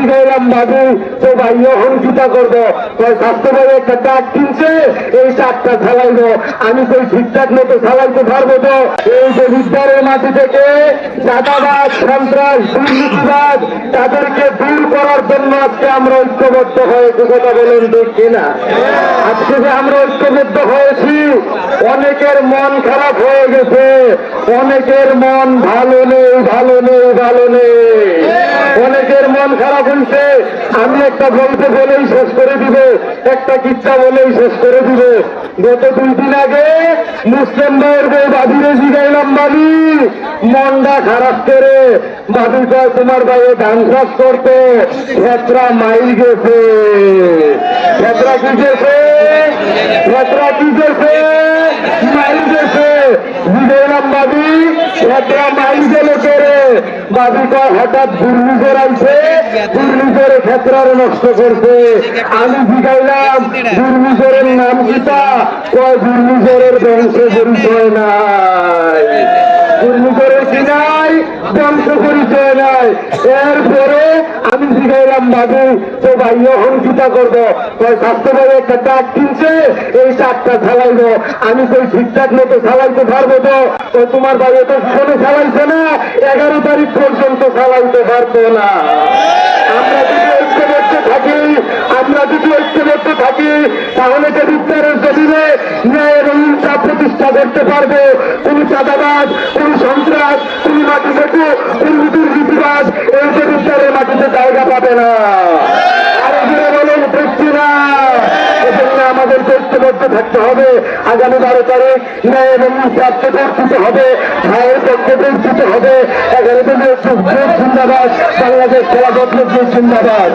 জিগাইলাম বাবু তো ভাই এখন চিন্তা করব। কয় স্বাস্থ্য একটা ট্রাক কিনছে, এই ট্রাকটা চালাইবো আমি কই, ঠিকঠাক মতো চালাইতে পারব তো? এই যে বিদ্যারের মাটি থেকে চাঁদাবাদ সন্ত্রাস, দুর্নীতিবাদ, তাদেরকে দূর করার জন্য আজকে আমরা ঐক্যবদ্ধ হয়েছি কথা বলেন, ঠিক কিনা? আজকে যে আমরা ঐক্যবদ্ধ হয়েছি, অনেকের মন খারাপ হয়ে গেছে, অনেকের মন ভালো নেই ভালো নেই ভালো নেই। মন খারাপ হয়েছে আমি একটা বলতে বলেই শেষ করে দিব, একটা কিচ্ছা বলেই শেষ করে দিব। গত দুই দিন আগে মুসলিম ভাইয়ের বউ বাবিরে জিগাইলাম বাবি মনটা খারাপ করে বাবি কয়, তোমার ভাইয়ে ধান চাষ করতে ক্ষেত্রা মাইল গেছে। ক্ষেত্রা কি গেছে? ক্ষেত্রা কি গেছে? মাইল গেছে। জিগাইলাম বাবি ক্ষেত্রা মাইল গেল করে বাবি কয় হঠাৎ ঘূর্ণিঝড় আইছে ঘূর্ণিঝড়ে ক্ষেত্রার নষ্ট করছে। আমি শিখাইলাম ঘূর্ণিঝড়ের নাম গীতা কয় ঘূর্ণিঝড়ের বংশ পরিচয় নাই ঘূর্ণিঝড়ের কি নাই বংশ পরিচয় আমি জিগাইলাম, বাবু তো ভাই এখন করব। কয় স্বাস্থ্য একটা ট্রাক কিনছে, এই ট্রাকটা চালাইবো আমি কই ঠিকঠাক মতো চালাইতে পারব তো? তো তোমার ভাই তো ফোনে চালাইছে না? এগারো তারিখ পর্যন্ত চালাইতে পারব না। থাকি তাহলে প্রতিষ্ঠা করতে পারব। কোন চাঁদাবাদ কোন সন্ত্রাস কোন মাটি কোন যে মাটিতে জায়গা পাবে না। থাকতে হবে। আগামী বারো তারিখ ন্যায় এবং হবে। ভাইয়ের পক্ষে দিতে হবে। এগারো দিনের জিন্দাবাদ। বাংলাদেশ খেলা মজলিস জিন্দাবাদ।